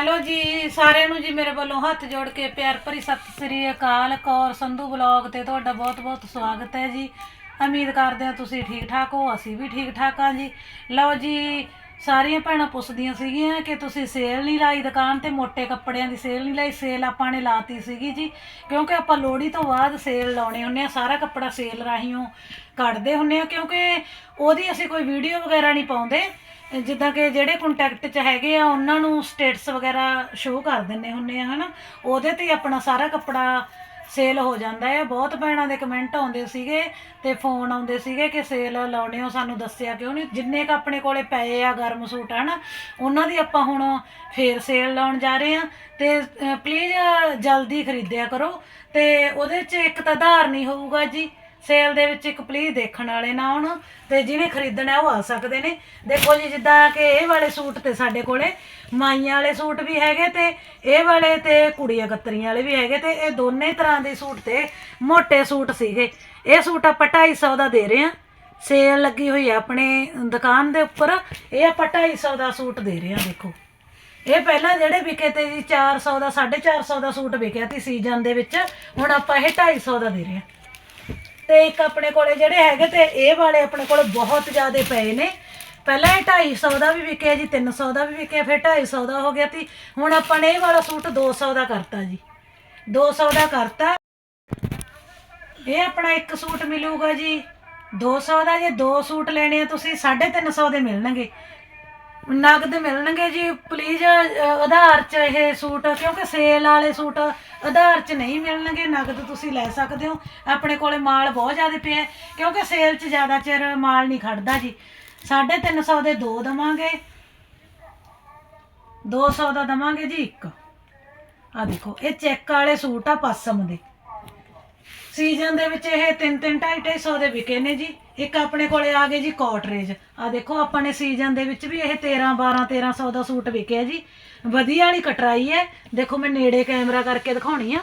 Hello ਜੀ, ਸਾਰਿਆਂ ਨੂੰ ਜੀ ਮੇਰੇ ਵੱਲੋਂ ਹੱਥ ਜੋੜ ਕੇ ਪਿਆਰ ਭਰੀ ਸਤਿ ਸ੍ਰੀ ਅਕਾਲ ਕੌਰ ਸੰਧੂ ਬਲੌਗ ਤੇ ਤੁਹਾਡਾ ਬਹੁਤ-ਬਹੁਤ ਸਵਾਗਤ ਹੈ ਜੀ। ਉਮੀਦ ਕਰਦੇ ਹਾਂ ਤੁਸੀਂ ਠੀਕ ਠਾਕ ਹੋ, ਅਸੀਂ ਵੀ ਠੀਕ ਠਾਕ ਹਾਂ ਜੀ। ਲਓ ਜੀ, ਸਾਰੀਆਂ ਭੈਣਾਂ ਪੁੱਛਦੀਆਂ ਸੀਗੀਆਂ ਕਿ ਤੁਸੀਂ ਸੇਲ ਨਹੀਂ ਲਾਈ ਦੁਕਾਨ ਤੇ ਮੋٹے ਕੱਪੜਿਆਂ ਦੀ ਸੇਲ ਨਹੀਂ ਲਾਈ, ਸੇਲ ਆਪਾਂ ਨੇ ਲਾਤੀ ਸੀਗੀ ਜੀ। ਕਿਉਂਕਿ ਆਪਾਂ ਲੋਹੜੀ ਤੋਂ ਬਾਅਦ ਸੇਲ ਲਾਉਣੇ ਹੁੰਨੇ ਆ, ਸਾਰਾ ਕੱਪੜਾ ਸੇਲ ਰਾਹੀਓ ਕੱਢਦੇ ਹੁੰਨੇ ਆ, ਕਿਉਂਕਿ ਉਹਦੀ ਅਸੀਂ ਕੋਈ ਵੀਡੀਓ ਵਗੈਰਾ ਨਹੀਂ ਪਾਉਂਦੇ। ਜਿੱਦਾਂ ਕਿ ਜਿਹੜੇ ਕੰਟੈਕਟ 'ਚ ਹੈਗੇ ਆ, ਉਹਨਾਂ ਨੂੰ ਸਟੇਟਸ ਵਗੈਰਾ ਸ਼ੋਅ ਕਰ ਦਿੰਨੇ ਹੁੰਨੇ ਆ, ਹਨਾ? ਉਹਦੇ ਤੇ ਹੀ ਆਪਣਾ ਸਾਰਾ ਕੱਪੜਾ ਸੇਲ ਹੋ ਜਾਂਦਾ ਹੈ ਬਹੁਤ ਭੈਣਾਂ ਦੇ ਕਮੈਂਟ ਆਉਂਦੇ ਸੀਗੇ ਤੇ ਫੋਨ ਆਉਂਦੇ ਸੀਗੇ ਕਿ ਸੇਲ ਲਾਉਣੇ ਹੋ ਸਾਨੂੰ ਦੱਸਿਆ ਕਿਉਂ ਨਹੀਂ ਜਿੰਨੇ ਕ ਆਪਣੇ ਕੋਲੇ ਪਏ ਆ ਗਰਮ ਸੂਟ, ਹਨਾ? ਉਹਨਾਂ ਦੀ ਆਪਾਂ ਹੁਣ ਫੇਰ ਸੇਲ ਲਾਉਣ ਜਾ ਰਹੇ ਆ ਤੇ ਪਲੀਜ਼ ਜਲਦੀ ਖਰੀਦਿਆ ਕਰੋ। ਤੇ ਉਹਦੇ 'ਚ ਇੱਕ ਤਾਂ ਆਧਾਰ ਨਹੀਂ ਹੋਊਗਾ ਜੀ ਸੇਲ ਦੇ ਵਿੱਚ ਇੱਕ ਪਲੀਜ਼ ਦੇਖਣ ਵਾਲੇ ਨਾ ਆਉਣ ਤੇ ਜਿਹਨੇ ਖਰੀਦਣਾ ਉਹ ਆ ਸਕਦੇ ਨੇ। ਦੇਖੋ ਜੀ, ਜਿੱਦਾਂ ਕਿ ਇਹ ਵਾਲੇ ਸੂਟ ਤੇ ਸਾਡੇ ਕੋਲੇ ਮਾਈਆਂ ਵਾਲੇ ਸੂਟ ਵੀ ਹੈਗੇ ਤੇ ਇਹ ਵਾਲੇ ਤੇ ਕੁੜੀਆਂ ਕਤਰੀਆਂ ਵਾਲੇ ਵੀ ਹੈਗੇ ਤੇ ਇਹ ਦੋਨੇ ਤਰ੍ਹਾਂ ਦੇ ਸੂਟ ਤੇ ਮੋٹے ਸੂਟ ਸੀਗੇ। ਇਹ ਸੂਟ ਆਪਾਂ 250 ਦਾ ਦੇ ਰਹੇ ਹਾਂ। ਸੇਲ ਲੱਗੀ ਹੋਈ ਆ ਆਪਣੇ ਦੁਕਾਨ ਦੇ ਉੱਪਰ। ਇਹ ਆਪਾਂ 250 ਦਾ ਸੂਟ ਦੇ ਰਹੇ ਹਾਂ, ਦੇਖੋ। ਇਹ ਪਹਿਲਾਂ ਜਿਹੜੇ ਵਿਕੇ ਤੇ ਜੀ 400 ਦਾ 450 ਦਾ ਸੂਟ ਵਿਕਿਆ ਸੀ ਸੀਜ਼ਨ ਦੇ ਵਿੱਚ। ਹੁਣ ਆਪਾਂ ਇਹ 250 ਦਾ ਦੇ ਰਹੇ ਹਾਂ। ਤੇ ਇੱਕ ਆਪਣੇ ਕੋਲੇ ਜਿਹੜੇ ਹੈਗੇ ਤੇ ਇਹ ਵਾਲੇ ਆਪਣੇ ਕੋਲੇ ਬਹੁਤ ਜ਼ਿਆਦੇ ਪਏ ਨੇ। ਪਹਿਲਾਂ ਇਹ 250 ਦਾ ਵੀ ਵਿਕਿਆ ਜੀ 300 ਦਾ ਵੀ ਵਿਕਿਆ, ਫਿਰ 250 ਦਾ ਹੋ ਗਿਆ ਤੀ ਹੁਣ ਆਪਾਂ ਨੇ ਇਹ ਵਾਲਾ ਸੂਟ 200 ਦਾ ਕਰਤਾ ਜੀ। 200 ਦਾ ਕਰਤਾ। ਇਹ ਆਪਣਾ ਇੱਕ ਸੂਟ ਮਿਲੂਗਾ ਜੀ। 200 ਦਾ ਜੇ ਦੋ ਸੂਟ ਲੈਣੇ ਆ, ਤੁਸੀਂ 350 ਦੇ ਮਿਲਣਗੇ। ਨਗਦ ਮਿਲਣਗੇ ਜੀ ਪਲੀਜ਼ ਆਧਾਰ ਚ ਇਹ ਸੂਟ, ਕਿਉਂਕਿ ਸੇਲ ਵਾਲੇ ਸੂਟ ਆਧਾਰ ਚ ਨਹੀਂ ਮਿਲਣਗੇ ਨਗਦ ਤੁਸੀਂ ਲੈ ਸਕਦੇ ਹੋ। ਆਪਣੇ ਕੋਲੇ ਮਾਲ ਬਹੁਤ ਜ਼ਿਆਦਾ ਪਿਆ ਕਿਉਂਕਿ ਸੇਲ ਚ ਜ਼ਿਆਦਾ ਚਿਰ ਮਾਲ ਨਹੀਂ ਖੜਦਾ ਜੀ। 350 ਦੇ ਦੋ ਦਵਾਂਗੇ। 200 ਦਾ ਦਵਾਂਗੇ ਜੀ ਇੱਕ। ਆ ਦੇਖੋ, ਇਹ ਚੈੱਕ ਵਾਲੇ ਸੂਟ ਆ ਪਸਮ ਦੇ। ਸੀਜ਼ਨ ਦੇ ਵਿੱਚ ਇਹ 3 3 2.5 250 ਦੇ ਵਿਕੇ ਨੇ ਜੀ। ਇੱਕ ਆਪਣੇ ਕੋਲੇ ਆ ਗਏ ਜੀ ਕੋਟਰੇਜ ਆ ਦੇਖੋ ਆਪਾਂ ਨੇ ਸੀਜ਼ਨ ਦੇ ਵਿੱਚ ਵੀ ਇਹ 13 12 1300 ਦਾ ਸੂਟ ਵਿਕਿਆ ਜੀ। ਵਧੀਆ ਵਾਲੀ ਕਟਰਾਈ ਹੈ। ਦੇਖੋ, ਮੈਂ ਨੇੜੇ ਕੈਮਰਾ ਕਰਕੇ ਦਿਖਾਉਣੀ ਆ।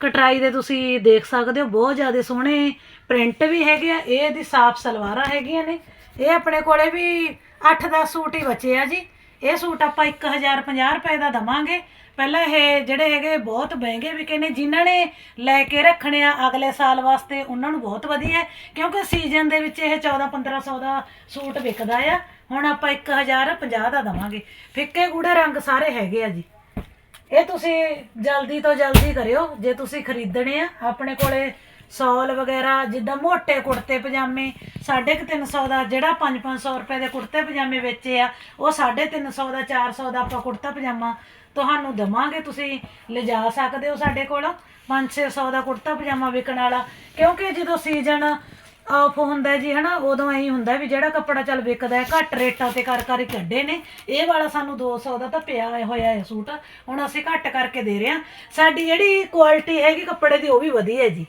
ਕਟਰਾਈ ਦੇ ਤੁਸੀਂ ਦੇਖ ਸਕਦੇ ਹੋ, ਬਹੁਤ ਜ਼ਿਆਦਾ ਸੋਹਣੇ ਪ੍ਰਿੰਟ ਵੀ ਹੈਗੇ ਆ। ਇਹ ਇਹਦੀ ਸਾਫ਼ ਸਲਵਾਰਾਂ ਹੈਗੀਆਂ ਨੇ। ਇਹ ਆਪਣੇ ਕੋਲੇ ਵੀ 8-10 ਸੂਟ ਹੀ ਬਚੇ ਆ ਜੀ। ਇਹ ਸੂਟ ਆਪਾਂ 1050 ਰੁਪਏ ਦਾ ਦਵਾਂਗੇ। ਪਹਿਲਾਂ ਇਹ ਜਿਹੜੇ ਹੈਗੇ ਬਹੁਤ ਮਹਿੰਗੇ ਵਿਕੇ ਨੇ, ਜਿਨ੍ਹਾਂ ਨੇ ਲੈ ਕੇ ਰੱਖਣੇ ਆ ਅਗਲੇ ਸਾਲ ਵਾਸਤੇ, ਉਹਨਾਂ ਨੂੰ ਬਹੁਤ ਵਧੀਆ ਕਿਉਂਕਿ ਸੀਜ਼ਨ ਦੇ ਵਿੱਚ ਇਹ 14 1500 ਦਾ ਸੂਟ ਵਿਕਦਾ ਆ। ਹੁਣ ਆਪਾਂ 1050 ਦਾ ਦਵਾਂਗੇ। ਫਿੱਕੇ ਗੂੜੇ ਰੰਗ ਸਾਰੇ ਹੈਗੇ ਆ ਜੀ। ਇਹ ਤੁਸੀਂ ਜਲਦੀ ਤੋਂ ਜਲਦੀ ਕਰਿਓ, ਜੇ ਤੁਸੀਂ ਖਰੀਦਣੇ ਆ, ਆਪਣੇ ਕੋਲੇ ਸੌਲ ਵਗੈਰਾ, ਜਿੱਦਾਂ ਮੋٹے ਕੁੜਤੇ ਪਜਾਮੇ 350 ਦਾ ਜਿਹੜਾ 5-500 ਰੁਪਏ ਦੇ ਕੁੜਤੇ ਪਜਾਮੇ ਵੇਚੇ ਆ, ਉਹ 350 ਦਾ 400 ਦਾ ਆਪਾਂ ਕੁੜਤਾ ਪਜਾਮਾ ਤੁਹਾਨੂੰ ਦਵਾਂਗੇ ਤੁਸੀਂ, ਲਿਜਾ ਸਕਦੇ ਹੋ ਸਾਡੇ ਕੋਲ 5-600 ਦਾ ਕੁੜਤਾ ਪਜਾਮਾ ਵਿਕਣ ਵਾਲਾ, ਕਿਉਂਕਿ ਜਦੋਂ ਸੀਜ਼ਨ ਆਫ ਹੁੰਦਾ ਹੈ ਜੀ, ਹਨਾ, ਉਦੋਂ ਐਂ ਹੁੰਦਾ ਵੀ ਜਿਹੜਾ ਕੱਪੜਾ ਚੱਲ ਵਿਕਦਾ ਹੈ, ਘੱਟ ਰੇਟਾਂ ਤੇ ਕਰ ਕਰ ਹੀ ਕੱਢੇ ਨੇ, ਇਹ ਵਾਲਾ ਸਾਨੂੰ 200 ਦਾ ਤਾਂ ਪਿਆ ਹੋਇਆ ਹੈ ਸੂਟ, ਹੁਣ ਅਸੀਂ ਘੱਟ ਕਰਕੇ ਦੇ ਰਹੇ ਹਾਂ, ਸਾਡੀ ਜਿਹੜੀ ਕੁਆਲਿਟੀ ਹੈਗੀ ਕੱਪੜੇ ਦੀ ਉਹ ਵੀ ਵਧੀਆ ਹੈ ਜੀ।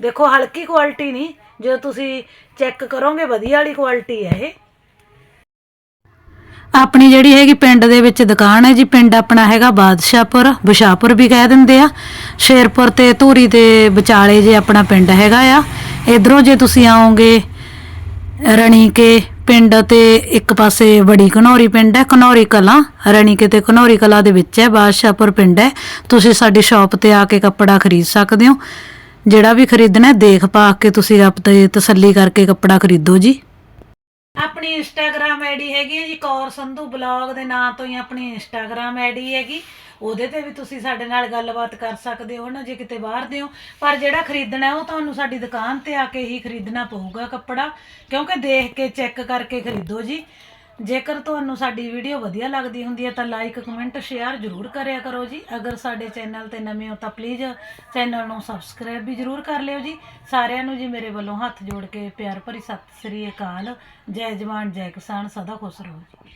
ਦੇਖੋ, ਹਲਕੀ ਕੁਆਲਿਟੀ ਨਹੀਂ। ਜੇ ਤੁਸੀਂ ਚੈੱਕ ਕਰੋਗੇ, ਵਧੀਆ ਵਾਲੀ ਕੁਆਲਿਟੀ ਹੈ ਇਹ। ਆਪਣੀ ਜਿਹੜੀ ਹੈਗੀ ਪਿੰਡ ਦੇ ਵਿੱਚ ਦੁਕਾਨ ਹੈ ਜੀ, ਪਿੰਡ ਆਪਣਾ ਹੈਗਾ ਬਾਦਸ਼ਾਹਪੁਰ, ਬਸ਼ਾਹਪੁਰ ਵੀ ਕਹਿ ਦਿੰਦੇ ਆ। ਸ਼ੇਰਪੁਰ ਤੇ ਧੂਰੀ ਦੇ ਵਿਚਾਲੇ ਜੇ ਆਪਣਾ ਪਿੰਡ ਹੈਗਾ ਆ। ਇਧਰੋਂ ਜੇ ਤੁਸੀਂ ਆਓਗੇ, ਰਣੀਕੇ ਪਿੰਡ ਤੇ ਇੱਕ ਪਾਸੇ ਵੜੀ ਘਨੌਰੀ ਪਿੰਡ ਹੈ, ਘਨੌਰੀ ਕਲਾਂ, ਰਣੀਕੇ ਤੇ ਘਨੌਰੀ ਕਲਾਂ ਦੇ ਵਿੱਚ ਹੈ, ਬਾਦਸ਼ਾਹਪੁਰ ਪਿੰਡ ਹੈ। ਤੁਸੀਂ ਸਾਡੀ ਸ਼ਾਪ ਤੇ ਆ ਕੇ ਕੱਪੜਾ ਖਰੀਦ ਸਕਦੇ ਹੋ। ਜਿਹੜਾ ਵੀ ਖਰੀਦਣਾ ਦੇਖ ਪਾ ਕੇ ਤੁਸੀਂ ਆਪ ਤੇ ਤਸੱਲੀ ਕਰਕੇ ਕੱਪੜਾ ਖਰੀਦੋ ਜੀ। ਆਪਣੀ ਇੰਸਟਾਗ੍ਰam ਆਈਡੀ ਹੈਗੀ ਹੈ ਜੀ, ਕੌਰ ਸੰਧੂ ਬਲੌਗ ਦੇ ਨਾਂ ਤੋਂ ਹੀ ਆਪਣੀ ਇੰਸਟਾਗ੍ਰam ਆਈਡੀ ਹੈਗੀ। ਉਹਦੇ ਤੇ ਵੀ ਤੁਸੀਂ ਸਾਡੇ ਨਾਲ ਗੱਲਬਾਤ ਕਰ ਸਕਦੇ ਹੋ ਨਾ, ਜੇ ਕਿਤੇ ਬਾਹਰ ਦੇ ਹੋ। ਪਰ ਜਿਹੜਾ ਖਰੀਦਣਾ ਉਹ ਤੁਹਾਨੂੰ ਸਾਡੀ ਦੁਕਾਨ ਤੇ ਆ ਕੇ ਹੀ ਖਰੀਦਣਾ ਪਊਗਾ ਕੱਪੜਾ। ਕਿਉਂਕਿ ਦੇਖ ਕੇ, ਚੈੱਕ ਕਰਕੇ ਖਰੀਦੋ ਜੀ। ਜੇਕਰ ਤੁਹਾਨੂੰ ਸਾਡੀ ਵੀਡੀਓ ਵਧੀਆ ਲੱਗਦੀ ਹੁੰਦੀ ਹੈ ਤਾਂ ਲਾਈਕ ਕਮੈਂਟ ਸ਼ੇਅਰ ਜ਼ਰੂਰ ਕਰਿਆ ਕਰੋ ਜੀ। ਅਗਰ ਸਾਡੇ ਚੈਨਲ ਤੇ ਨਵੇਂ ਹੋ ਤਾਂ ਪਲੀਜ਼ ਚੈਨਲ ਨੂੰ ਸਬਸਕ੍ਰਾਈਬ ਵੀ ਜ਼ਰੂਰ ਕਰ ਲਿਓ ਜੀ। ਸਾਰਿਆਂ ਨੂੰ ਜੀ ਮੇਰੇ ਵੱਲੋਂ ਹੱਥ ਜੋੜ ਕੇ ਪਿਆਰ ਭਰੀ ਸਤਿ ਸ੍ਰੀ ਅਕਾਲ। ਜੈ ਜਵਾਨ, ਜੈ ਕਿਸਾਨ, ਸਦਾ ਖੁਸ਼ ਰਹੋ ਜੀ।